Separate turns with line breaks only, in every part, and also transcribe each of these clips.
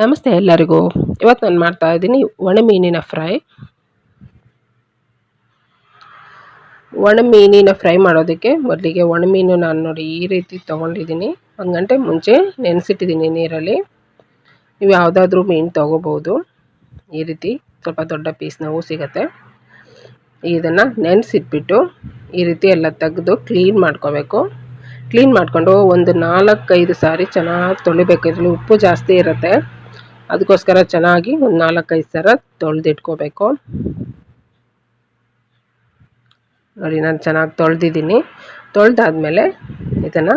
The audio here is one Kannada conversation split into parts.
ನಮಸ್ತೆ ಎಲ್ಲರಿಗೂ. ಇವತ್ತು ನಾನು ಮಾಡ್ತಾ ಇದ್ದೀನಿ ಒಣಮೀನಿನ ಫ್ರೈ. ಒಣಮೀನಿನ ಫ್ರೈ ಮಾಡೋದಕ್ಕೆ ಮೊದಲಿಗೆ ಒಣಮೀನು ನಾನು ನೋಡಿ ಈ ರೀತಿ ತೊಗೊಂಡಿದ್ದೀನಿ. ಒಂದು ಗಂಟೆ ಮುಂಚೆ ನೆನೆಸಿಟ್ಟಿದ್ದೀನಿ ನೀರಲ್ಲಿ. ನೀವು ಯಾವುದಾದ್ರೂ ಮೀನು ತೊಗೋಬೋದು. ಈ ರೀತಿ ಸ್ವಲ್ಪ ದೊಡ್ಡ ಪೀಸ್ ನಾವು ಸಿಗುತ್ತೆ. ಇದನ್ನು ನೆನೆಸಿಟ್ಬಿಟ್ಟು ಈ ರೀತಿ ಎಲ್ಲ ತೆಗೆದು ಕ್ಲೀನ್ ಮಾಡ್ಕೋಬೇಕು. ಕ್ಲೀನ್ ಮಾಡಿಕೊಂಡು ಒಂದು ನಾಲ್ಕೈದು ಸಾರಿ ಚೆನ್ನಾಗಿ ತೊಳಿಬೇಕು. ಇದರಲ್ಲಿ ಉಪ್ಪು ಜಾಸ್ತಿ ಇರುತ್ತೆ. ಅದಕ್ಕೋಸ್ಕರ ಚೆನ್ನಾಗಿ ಒಂದು ನಾಲ್ಕೈದು ಸರ ತೊಳೆದಿಟ್ಕೋಬೇಕು. ನೋಡಿ, ನಾನು ಚೆನ್ನಾಗಿ ತೊಳೆದಿದ್ದೀನಿ. ತೊಳೆದಾದ್ಮೇಲೆ ಇದನ್ನು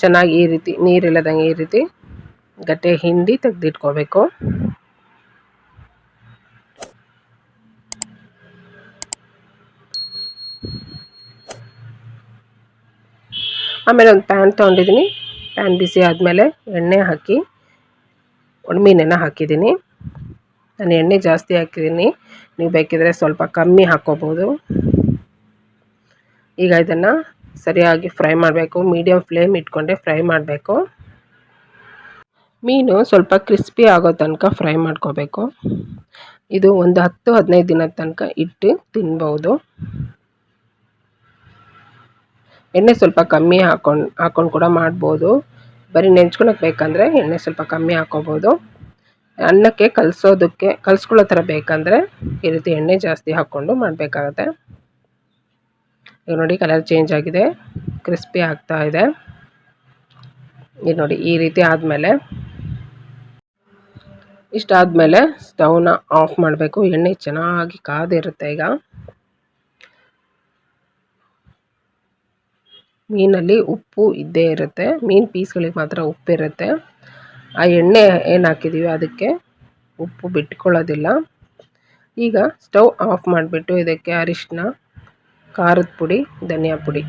ಚೆನ್ನಾಗಿ ಈ ರೀತಿ ನೀರಿಲ್ಲದಂಗೆ ಈ ರೀತಿ ಗಟ್ಟೆ ಹಿಂಡಿ ತೆಗೆದಿಟ್ಕೋಬೇಕು. ಆಮೇಲೆ ಒಂದು ಪ್ಯಾನ್ ತೊಗೊಂಡಿದ್ದೀನಿ ಪ್ಯಾನ್ ಬಿಸಿ ಆದಮೇಲೆ ಎಣ್ಣೆ ಹಾಕಿ ಒಣಮೀನನ್ನು ಹಾಕಿದ್ದೀನಿ. ನಾನು ಎಣ್ಣೆ ಜಾಸ್ತಿ ಹಾಕಿದ್ದೀನಿ. ನೀವು ಬೇಕಿದ್ರೆ ಸ್ವಲ್ಪ ಕಮ್ಮಿ ಹಾಕ್ಕೋಬೋದು ಈಗ ಇದನ್ನು ಸರಿಯಾಗಿ ಫ್ರೈ ಮಾಡಬೇಕು. ಮೀಡಿಯಮ್ ಫ್ಲೇಮ್ ಇಟ್ಕೊಂಡೆ ಫ್ರೈ ಮಾಡಬೇಕು. ಮೀನು ಸ್ವಲ್ಪ ಕ್ರಿಸ್ಪಿ ಆಗೋ ತನಕ ಫ್ರೈ ಮಾಡ್ಕೋಬೇಕು. ಇದು ಒಂದು ಹತ್ತು ಹದಿನೈದು ದಿನದ ತನಕ ಇಟ್ಟು ತಿನ್ಬೋದು. ಎಣ್ಣೆ ಸ್ವಲ್ಪ ಕಮ್ಮಿ ಹಾಕೊಂಡು ಹಾಕ್ಕೊಂಡು ಕೂಡ ಮಾಡ್ಬೋದು. ಬರೀ ನೆಂಚ್ಕೊಳಕ್ಕೆ ಬೇಕಂದರೆ ಎಣ್ಣೆ ಸ್ವಲ್ಪ ಕಮ್ಮಿ ಹಾಕೋಬಹುದು ಅನ್ನಕ್ಕೆ ಕಲಸೋದಕ್ಕೆ, ಕಲಿಸ್ಕೊಳ್ಳೋ ಥರ ಬೇಕಂದರೆ ಈ ರೀತಿ ಎಣ್ಣೆ ಜಾಸ್ತಿ ಹಾಕ್ಕೊಂಡು ಮಾಡಬೇಕಾಗತ್ತೆ. ಈಗ ನೋಡಿ ಕಲರ್ ಚೇಂಜ್ ಆಗಿದೆ ಕ್ರಿಸ್ಪಿ ಆಗ್ತಾ ಇದೆ. ಇದು ನೋಡಿ ಈ ರೀತಿ ಆದಮೇಲೆ, ಇಷ್ಟಾದಮೇಲೆ ಸ್ಟವ್ನ ಆಫ್ ಮಾಡಬೇಕು. ಎಣ್ಣೆ ಚೆನ್ನಾಗಿ ಕಾದಿರುತ್ತೆ ಈಗ. ಮೀನಲ್ಲಿ ಉಪ್ಪು ಇದ್ದೇ ಇರುತ್ತೆ. ಮೀನು ಪೀಸ್ಗಳಿಗೆ ಮಾತ್ರ ಉಪ್ಪಿರುತ್ತೆ ಆ ಎಣ್ಣೆ ಏನು ಹಾಕಿದ್ದೀವಿ ಅದಕ್ಕೆ ಉಪ್ಪು ಬಿಟ್ಕೊಳ್ಳೋದಿಲ್ಲ. ಈಗ ಸ್ಟವ್ ಆಫ್ ಮಾಡಿಬಿಟ್ಟು ಇದಕ್ಕೆ ಅರಿಶಿನ ಖಾರದ ಪುಡಿ, ಧನಿಯಾ ಪುಡಿ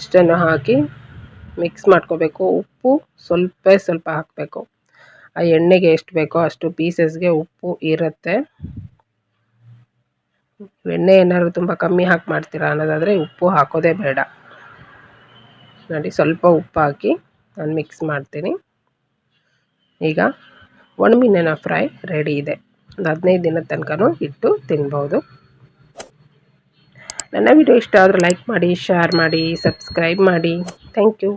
ಇಷ್ಟನ್ನು ಹಾಕಿ ಮಿಕ್ಸ್ ಮಾಡ್ಕೋಬೇಕು. ಉಪ್ಪು ಸ್ವಲ್ಪ ಸ್ವಲ್ಪ ಹಾಕಬೇಕು. ಆ ಎಣ್ಣೆಗೆ ಎಷ್ಟು ಬೇಕೋ ಅಷ್ಟು ಪೀಸಸ್ಗೆ ಉಪ್ಪು ಇರುತ್ತೆ. ಎಣ್ಣೆ ಏನಾದ್ರು ತುಂಬ ಕಮ್ಮಿ ಹಾಕಿ ಮಾಡ್ತೀರಾ ಅನ್ನೋದಾದರೆ ಉಪ್ಪು ಹಾಕೋದೇ ಬೇಡ. ನೋಡಿ, ಸ್ವಲ್ಪ ಉಪ್ಪು ಹಾಕಿ ನಾನು ಮಿಕ್ಸ್ ಮಾಡ್ತೀನಿ. ಈಗ ಒಣಮೀನಿನ ಫ್ರೈ ರೆಡಿ ಇದೆ. ಒಂದು ಹದಿನೈದು ದಿನದ ತನಕ ಇಟ್ಟು ತಿನ್ಬೋದು. ನನ್ನ ವಿಡಿಯೋ ಇಷ್ಟ ಆದರೆ ಲೈಕ್ ಮಾಡಿ ಶೇರ್ ಮಾಡಿ ಸಬ್ಸ್ಕ್ರೈಬ್ ಮಾಡಿ. Thank you